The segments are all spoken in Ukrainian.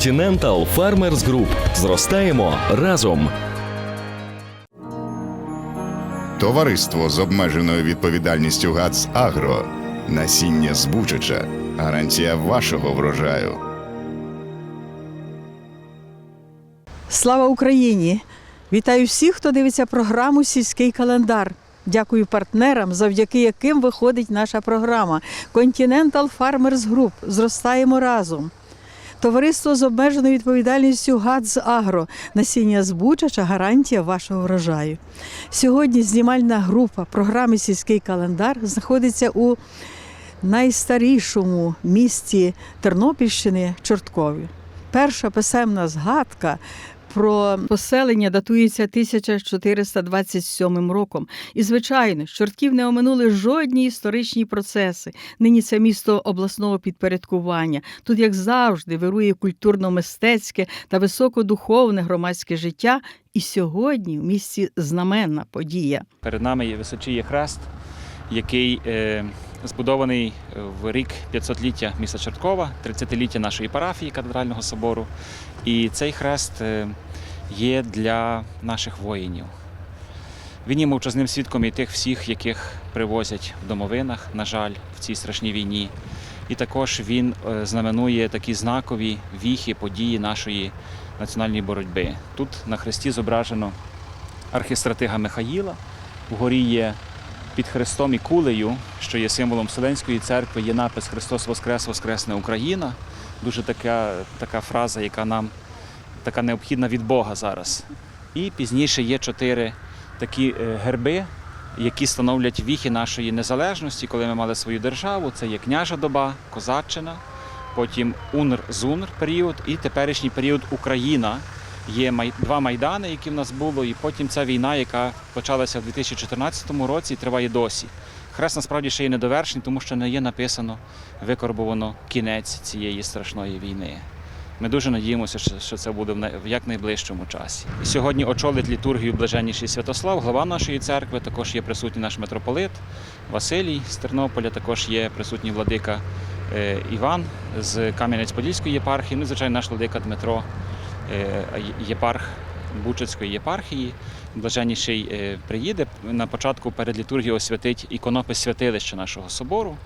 Continental Farmers Group. Зростаємо разом. Товариство з обмеженою відповідальністю ГАЦ Агро. Насіння збучича. Гарантія вашого врожаю. Слава Україні! Вітаю всіх, хто дивиться програму Сільський календар. Дякую партнерам, завдяки яким виходить наша програма Continental Farmers Group. Зростаємо разом. Товариство з обмеженою відповідальністю ГАЦ Агро. Насіння збучача гарантія вашого врожаю. Сьогодні знімальна група програми Сільський календар знаходиться у найстарішому місті Тернопільщини Чорткові. Перша писемна згадка про поселення датується 1427 роком. І, звичайно, чортків не оминули жодні історичні процеси. Нині це місто обласного підпорядкування. Тут, як завжди, вирує культурно-мистецьке та високодуховне громадське життя. І сьогодні в місті знаменна подія. Перед нами є височіє хрест, який е, збудований в рік 500-ліття міста Чорткова, 30-ліття нашої парафії катедрального собору. І цей хрест е, є для наших воїнів. Він є мовчазним свідком і тих всіх, яких привозять в домовинах, на жаль, в цій страшній війні. І також він е, знаменує такі знакові віхи, події нашої національної боротьби. Тут на хресті зображено архістратига Михаїла. Вгорі є під хрестом і кулею, що є символом Вселенської церкви, є напис Христос Воскрес, Воскресне Україна. Дуже така, така фраза, яка нам така необхідна від Бога зараз. І пізніше є чотири такі е, герби, які становлять віхи нашої незалежності, коли ми мали свою державу. Це є княжа доба, козаччина, потім Унр-Зунр період і теперішній період Україна. Є два майдани, які в нас було, і потім ця війна, яка почалася в 2014 році і триває досі. Хрест насправді ще є недовершений, тому що не є написано, викорбовано кінець цієї страшної війни. Ми дуже надіємося, що- це буде в якнайближчому часі. І сьогодні очолить літургію блаженніший Святослав, глава нашої церкви. Також є присутній наш митрополит Василій з Тернополя, також є присутній владика е, Іван з Кам'янець-Подільської єпархії. Ну, звичайно, наш владика Дмитро єпарх Бучацької єпархії. Блаженніший е, приїде на початку перед літургією освятить іконопис святилища нашого собору.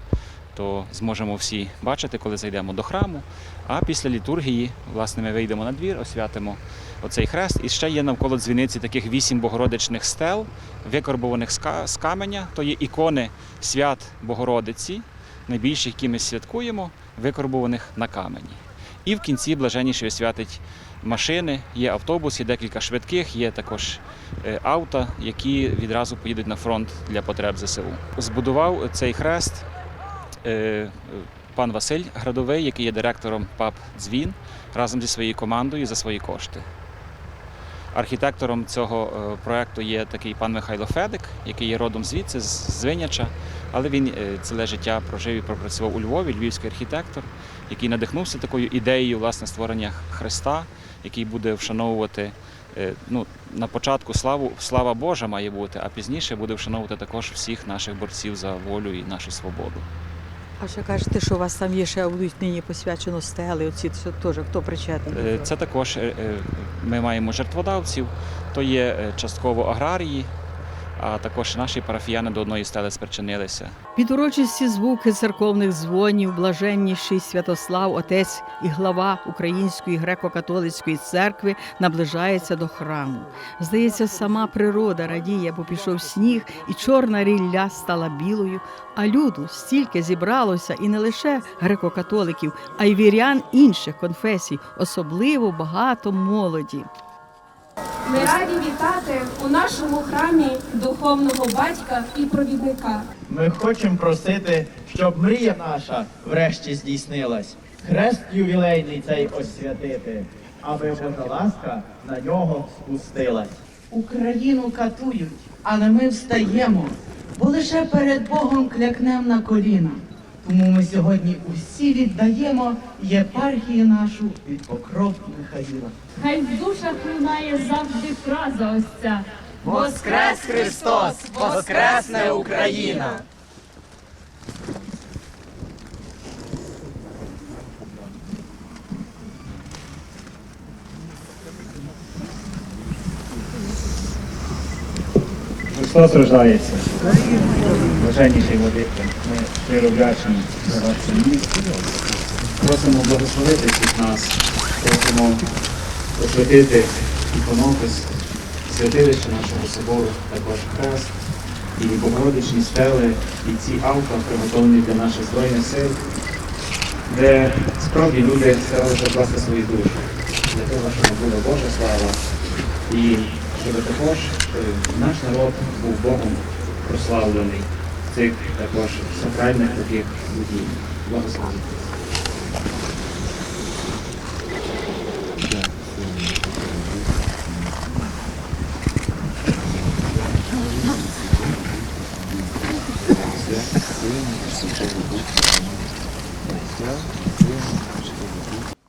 То зможемо всі бачити, коли зайдемо до храму. А після літургії, власне, ми вийдемо на двір, освятимо оцей хрест. І ще є навколо дзвіниці таких вісім богородичних стел, викорбованих з каменя. То є ікони свят Богородиці, найбільші, які ми святкуємо, викорбованих на камені. І в кінці блаженніший освятить машини, є автобус, є декілька швидких, є також е, авто, які відразу поїдуть на фронт для потреб ЗСУ. Збудував цей хрест е, пан Василь Градовий, який є директором ПАП Дзвін, разом зі своєю командою за свої кошти. Архітектором цього е, проекту є такий пан Михайло Федик, який є родом звідси, з Звиняча, але він е, ціле життя прожив і пропрацював у Львові, львівський архітектор, який надихнувся такою ідеєю власне створення Христа, який буде вшановувати е, ну, на початку славу, слава Божа має бути, а пізніше буде вшановувати також всіх наших борців за волю і нашу свободу. А ще кажете, що у вас там є ще будуть нині посвячено стели. Оці це теж хто причетний? Е, Це також е, е, ми маємо жертводавців, то є частково аграрії, а також наші парафіяни до одної стели спричинилися. Під урочисті звуки церковних дзвонів, блаженніший Святослав, отець і глава Української греко-католицької церкви наближається до храму. Здається, сама природа радіє, бо пішов сніг, і чорна рілля стала білою. А люду стільки зібралося і не лише греко-католиків, а й вірян інших конфесій, особливо багато молоді. Ми раді вітати у нашому храмі духовного батька і провідника. Ми хочемо просити, щоб мрія наша врешті здійснилась. Хрест ювілейний цей освятити, аби Божа ласка на нього спустилась. Україну катують, але ми встаємо, бо лише перед Богом клякнем на коліна. Тому ми сьогодні усі віддаємо єпархію нашу під покров Михаїла. Хай в душах лунає завжди фраза ось ця. Воскрес Христос! Воскресне Україна! Христос рождається. Блаженніший водитель щиро вдячні за ваше місце. Просимо благословити всіх нас, просимо освятити іконопис, святилище нашого собору, також хрест, і богородичні стели, і ці авто, приготовлені для наших Збройних сил, де справді люди старалися вкласти свої душі. Для того, щоб була Божа слава і щоб також е, наш народ був Богом прославлений цих також сакральних таких подій. Благословіть.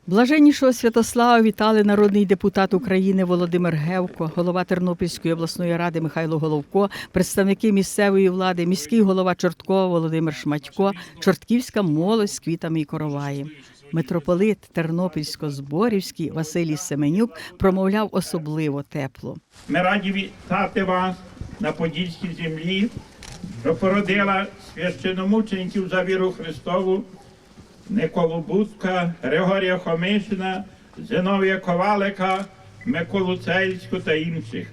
Блаженнішого Святослава вітали народний депутат України Володимир Гевко, голова Тернопільської обласної ради Михайло Головко, представники місцевої влади, міський голова Чорткова Володимир Шматько, чортківська молодь з квітами і короваєм. Митрополит Тернопільсько-Зборівський Василій Семенюк промовляв особливо тепло. Ми раді вітати вас на Подільській землі, що породила священомучеників за віру Христову, Николу Будка, Григорія Хомишина, Зиновія Ковалика, Миколу Цельську та інших.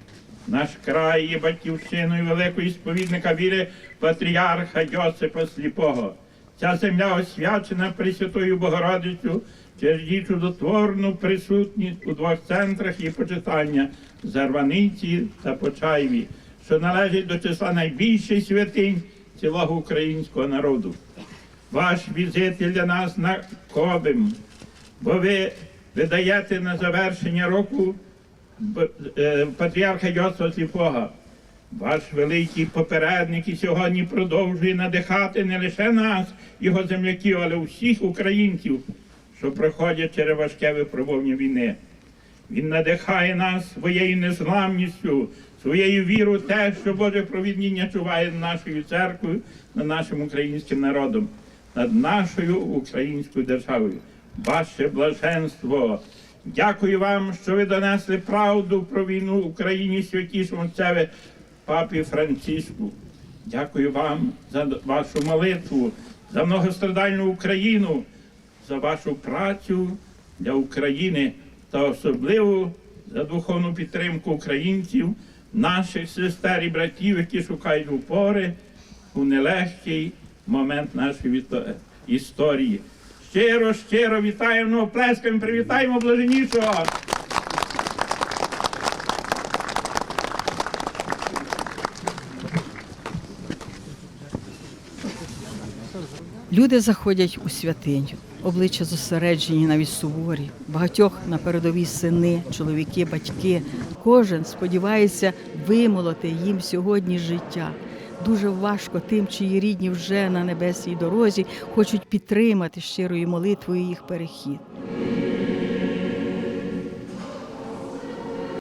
Наш край є батьківщиною великого сповідника віри патріарха Йосипа Сліпого. Ця земля освячена Пресвятою Богородицю через її чудотворну присутність у двох центрах її почитання Зарваниці та Почаєві, що належить до числа найбільших святинь цілого українського народу. Ваш візит для нас знаковим, бо ви видаєте на завершення року е, патріарха Йосифа Сліпога. Ваш великий попередник і сьогодні продовжує надихати не лише нас, його земляків, але всіх українців, що проходять через важке випробування війни. Він надихає нас своєю незламністю, своєю вірою те, що Боже провідніння чуває нашою церквою, над нашим українським народом, над нашою українською державою. Ваше блаженство. Дякую вам, що ви донесли правду про війну Україні святішому отцеві папі Франциску. Дякую вам за вашу молитву, за многострадальну Україну, за вашу працю для України та особливо за духовну підтримку українців, наших сестер і братів, які шукають упори у нелегкий момент нашої історії. Щиро, щиро вітаємо, плесками привітаємо блаженнішого. Люди заходять у святиню, обличчя зосереджені навіть суворі, багатьох на передовій сини, чоловіки, батьки. Кожен сподівається вимолоти їм сьогодні життя. Дуже важко тим, чиї рідні вже на небесній дорозі хочуть підтримати щирою молитвою їх перехід.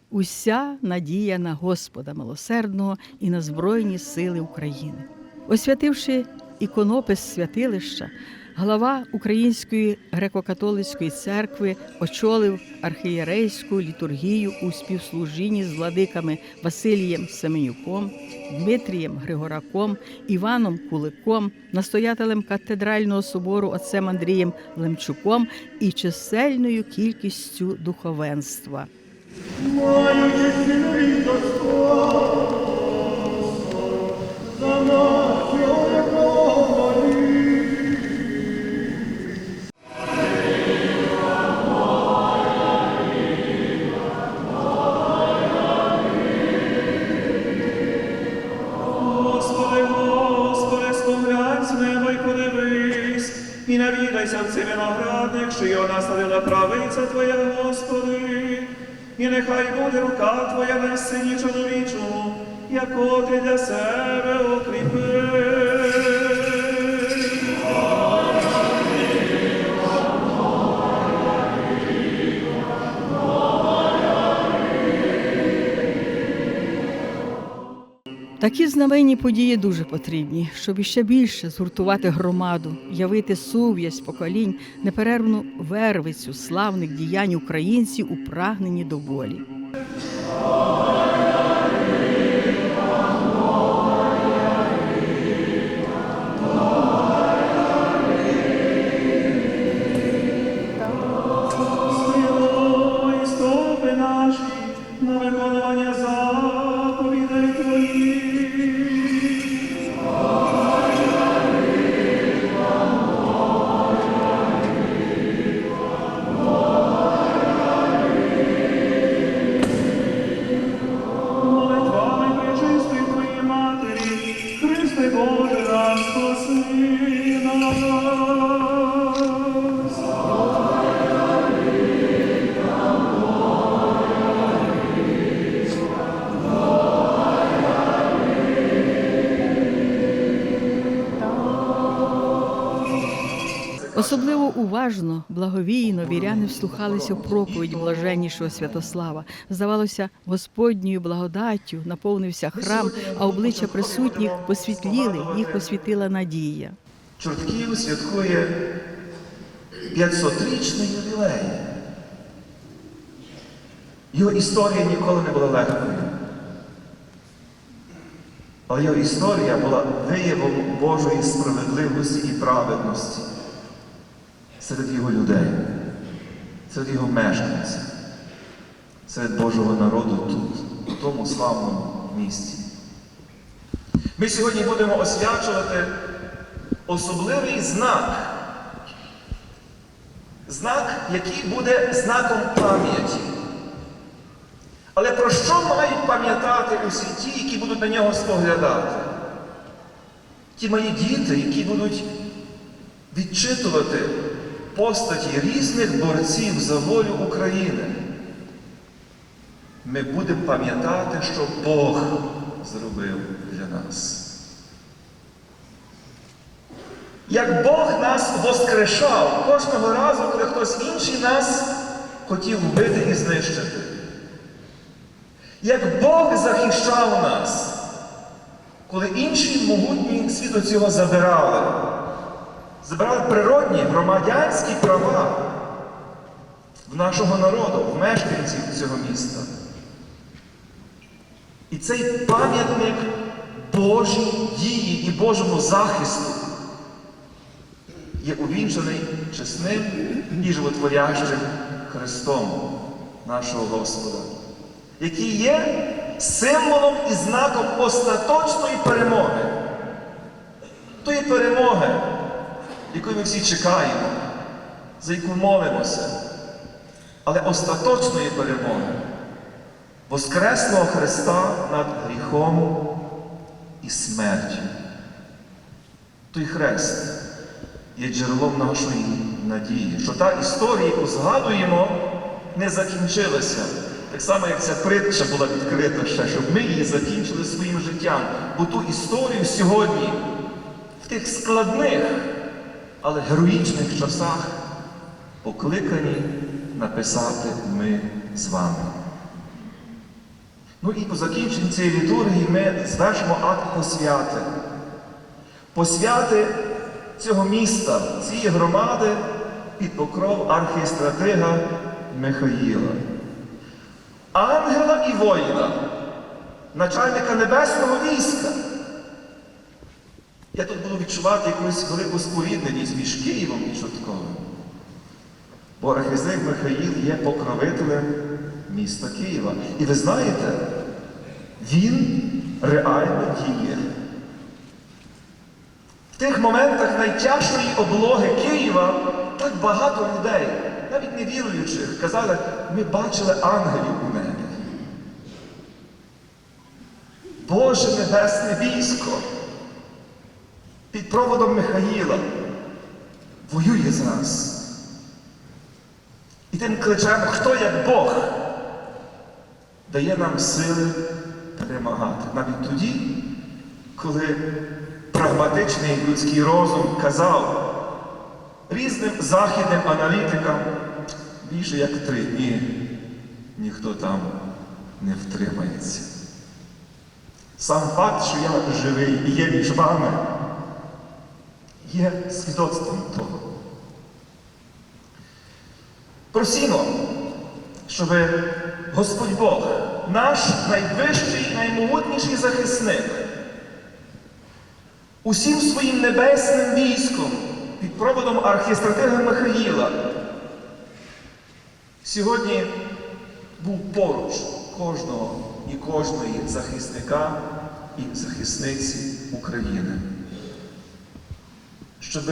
Уся надія на Господа милосердного і на Збройні сили України. Освятивши іконопис святилища, глава Української греко-католицької церкви очолив архієрейську літургію у співслужінні з владиками Василієм Семенюком, Дмитрієм Григораком, Іваном Куликом, настоятелем катедрального собору отцем Андрієм Лемчуком і чисельною кількістю духовенства. Виноградник, що його насадила правиця Твоя, Господи, і нехай буде рука Твоя на сині чоловічому, яко ти для себе укріпиш. Такі знаменні події дуже потрібні, щоб іще більше згуртувати громаду, явити сув'язь поколінь, неперервну вервицю славних діянь українців у прагненні до волі. Уважно, благовійно віряни вслухалися в проповідь блаженнішого Святослава. Здавалося, Господньою благодаттю наповнився храм, а обличчя присутніх посвітліли, їх освітила надія. Чортків святкує 500-річний ювілей. Його історія ніколи не була легкою. Але його історія була виявом Божої справедливості і праведності серед його людей, серед його мешканців, серед Божого народу тут, у тому славному місті. Ми сьогодні будемо освячувати особливий знак. Знак, який буде знаком пам'яті. Але про що мають пам'ятати усі ті, які будуть на нього споглядати? Ті мої діти, які будуть відчитувати постаті різних борців за волю України. Ми будемо пам'ятати, що Бог зробив для нас. Як Бог нас воскрешав кожного разу, коли хтось інший нас хотів вбити і знищити. Як Бог захищав нас, коли інші могутні світу цього забирали, забирали природні громадянські права в нашого народу, в мешканців цього міста. І цей пам'ятник Божій дії і Божому захисту є увінчений чесним і животворящим Христом нашого Господа, який є символом і знаком остаточної перемоги. Тої перемоги, якої ми всі чекаємо, за яку молимося, але остаточної перемоги, Воскреслого Христа над гріхом і смертю. Той хрест є джерелом нашої надії, що та історія, яку згадуємо, не закінчилася. Так само, як ця притча була відкрита ще, щоб ми її закінчили своїм життям. Бо ту історію сьогодні, в тих складних, але героїчних часах, покликані написати ми з вами. Ну і по закінченні цієї літургії ми звершимо акт посвяти. Посвяти цього міста, цієї громади під покров архістратига Михаїла. Ангела і воїна, начальника небесного війська. Я тут буду відчувати якусь велику спорідненість між Києвом і Чортковим. Бо архістратиг Михаїл є покровителем міста Києва. І ви знаєте, він реально діє. В тих моментах найтяжчої облоги Києва так багато людей, навіть невіруючих, казали, ми бачили ангелів у небі. Боже Небесне військо під проводом Михаїла воює за нас. І тим кличемо, хто як Бог дає нам сили перемагати. Навіть тоді, коли прагматичний людський розум казав різним західним аналітикам більше як три дні ніхто там не втримається. Сам факт, що я живий і є між вами, є свідоцтвом того. Просімо, щоб Господь Бог, наш найвищий, наймогутніший захисник, усім своїм небесним військом під проводом архістратига Михаїла, сьогодні був поруч кожного і кожної захисника і захисниці України. Щоб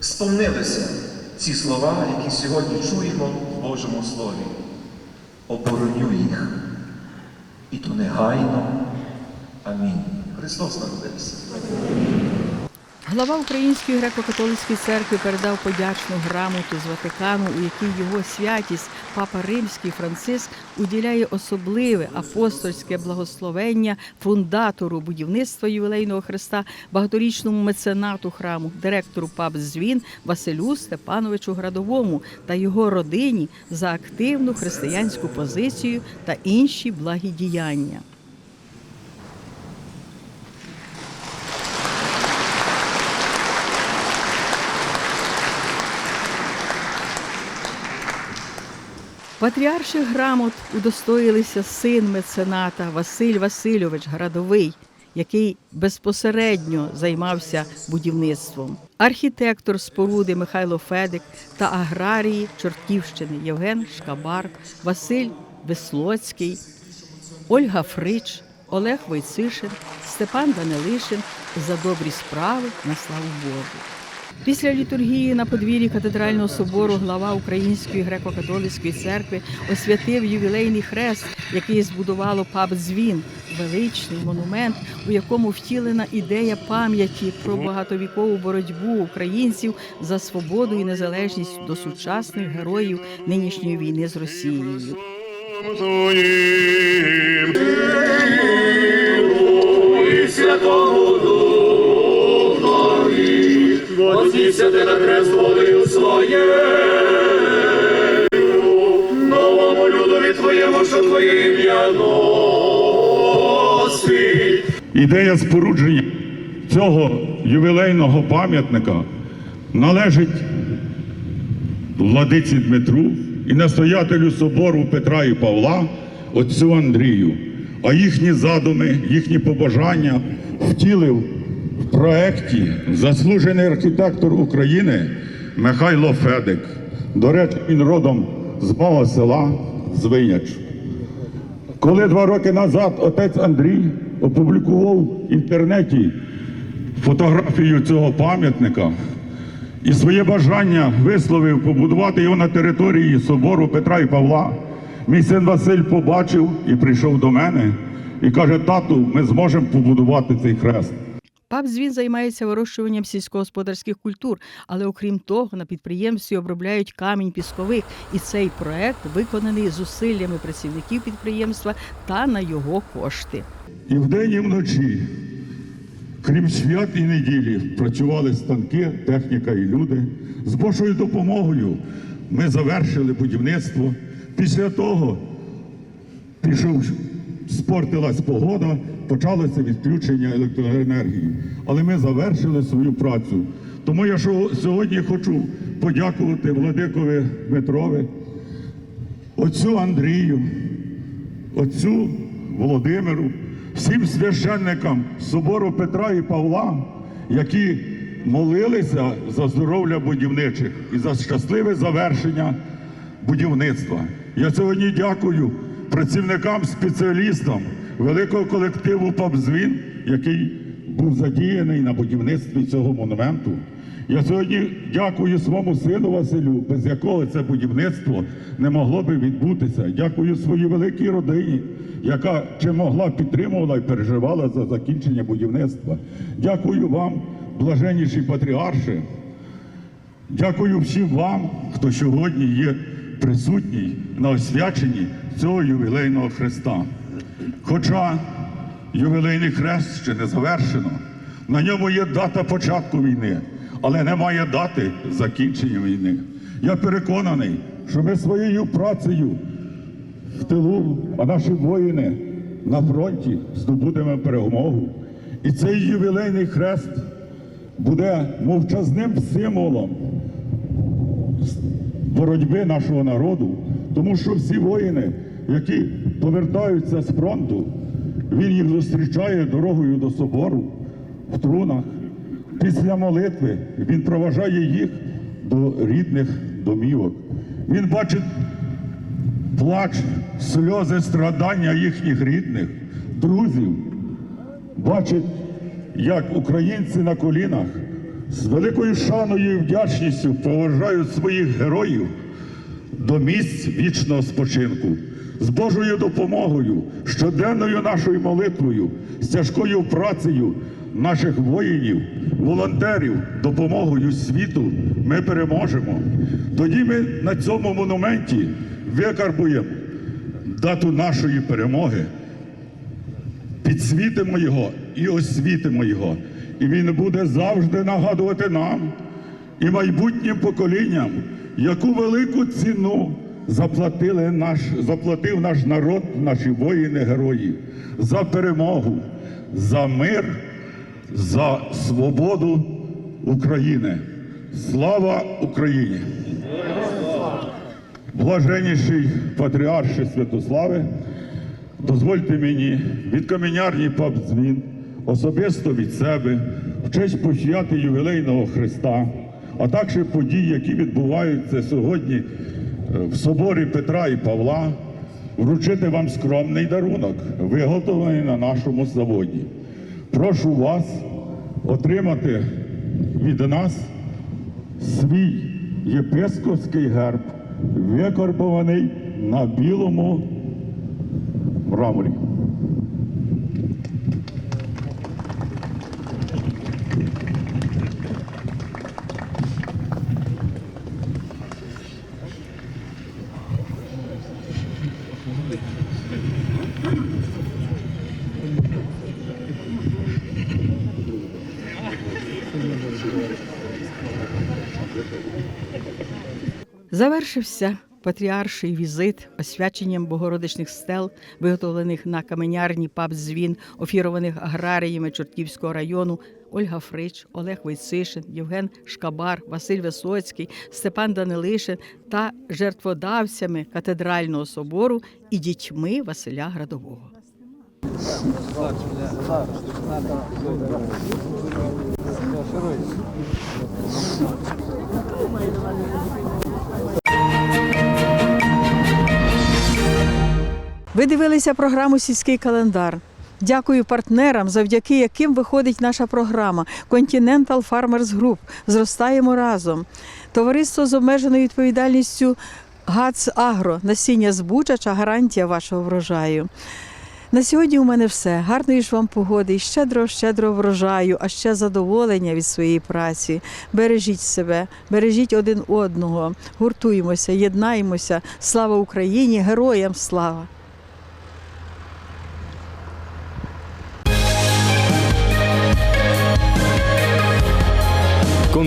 сповнилися ці слова, які сьогодні чуємо в Божому Слові. Обороню їх. І то негайно. Амінь. Христос народився. Глава Української греко-католицької церкви передав подячну грамоту з Ватикану, у якій його святість Папа Римський Франциск уділяє особливе апостольське благословення фундатору будівництва ювілейного хреста, багаторічному меценату храму, директору ПАП Звін Василю Степановичу Градовому та його родині за активну християнську позицію та інші благі діяння. Патріарших грамот удостоїлися син мецената Василь Васильович Градовий, який безпосередньо займався будівництвом. Архітектор споруди Михайло Федик та аграрії Чортківщини Євген Шкабар, Василь Веслоцький, Ольга Фрич, Олег Войцишин, Степан Данилишин за добрі справи на славу Божу. Після літургії на подвір'ї катедрального собору глава Української греко-католицької церкви освятив ювілейний хрест, який збудувало пап Дзвін, величний монумент, у якому втілена ідея пам'яті про багатовікову боротьбу українців за свободу і незалежність до сучасних героїв нинішньої війни з Росією. Новому людові що твоє ім'я. Ідея спорудження цього ювілейного пам'ятника належить владиці Дмитру і настоятелю собору Петра і Павла, отцю Андрію. А їхні задуми, їхні побажання втілив в проекті заслужений архітектор України Михайло Федик. До речі, він родом з мого села Звиняч. Коли два роки назад отець Андрій опублікував в інтернеті фотографію цього пам'ятника і своє бажання висловив побудувати його на території собору Петра і Павла, мій син Василь побачив і прийшов до мене і каже: тату, ми зможемо побудувати цей хрест. Пап Звін займається вирощуванням сільськогосподарських культур, але окрім того, на підприємстві обробляють камінь пісковик, і цей проект виконаний зусиллями працівників підприємства та на його кошти. І вдень, і вночі, крім свят і неділі, працювали станки, техніка і люди. З Божою допомогою ми завершили будівництво. Після того пішов, спортилась погода, почалося відключення електроенергії. Але ми завершили свою працю. Тому я сьогодні хочу подякувати Владикові Дмитрові, отцю Андрію, отцю Володимиру, всім священникам собору Петра і Павла, які молилися за здоров'я будівничих і за щасливе завершення будівництва. Я сьогодні дякую працівникам, спеціалістам великого колективу «Пабзвін», який був задіяний на будівництві цього монументу. Я сьогодні дякую своєму сину Василю, без якого це будівництво не могло би відбутися. Дякую своїй великій родині, яка чи могла підтримувала і переживала за закінчення будівництва. Дякую вам, блаженніші патріарші. Дякую всім вам, хто сьогодні є присутній на освяченні цього ювілейного хреста. Хоча ювілейний хрест ще не завершено, на ньому є дата початку війни, але немає дати закінчення війни. Я переконаний, що ми своєю працею в тилу, а наші воїни на фронті здобудемо перемогу. І цей ювілейний хрест буде мовчазним символом боротьби нашого народу, тому що всі воїни, які повертаються з фронту, він їх зустрічає дорогою до собору в трунах. Після молитви він проважає їх до рідних домівок. Він бачить плач, сльози, страдання їхніх рідних, друзів, бачить, як українці на колінах з великою шаною і вдячністю поважають своїх героїв до місць вічного спочинку. з Божою допомогою, щоденною нашою молитвою, з тяжкою працею наших воїнів, волонтерів, допомогою світу ми переможемо. Тоді ми на цьому монументі викарбуємо дату нашої перемоги підсвітимо його і освітимо його. І він буде завжди нагадувати нам і майбутнім поколінням, яку велику ціну заплатили наш, заплатив наш народ, наші воїни, герої за перемогу, за мир, за свободу України. Слава Україні! Блаженніший патріарші Святослави, дозвольте мені від каменярні пап дзвін, особисто від себе, в честь почати ювілейного Христа, а також подій, які відбуваються сьогодні е, в соборі Петра і Павла, вручити вам скромний дарунок, виготовлений на нашому заводі. Прошу вас отримати від нас свій єпископський герб, викарбований на білому мраморі. Завершився патріарший візит освяченням богородичних стел, виготовлених на каменярні пап дзвін, офірованих аграріями Чортківського району Ольга Фрич, Олег Войцишин, Євген Шкабар, Василь Висоцький, Степан Данилишин та жертводавцями катедрального собору і дітьми Василя Градового. Ви дивилися програму Сільський календар. Дякую партнерам, завдяки яким виходить наша програма Continental Farmers Group. Зростаємо разом. Товариство з обмеженою відповідальністю ГАЦ Агро. Насіння збучача гарантія вашого врожаю. На сьогодні у мене все. Гарної ж вам погоди і щедро, щедро врожаю, а ще задоволення від своєї праці. Бережіть себе, бережіть один одного, гуртуємося, єднаємося. Слава Україні! Героям слава!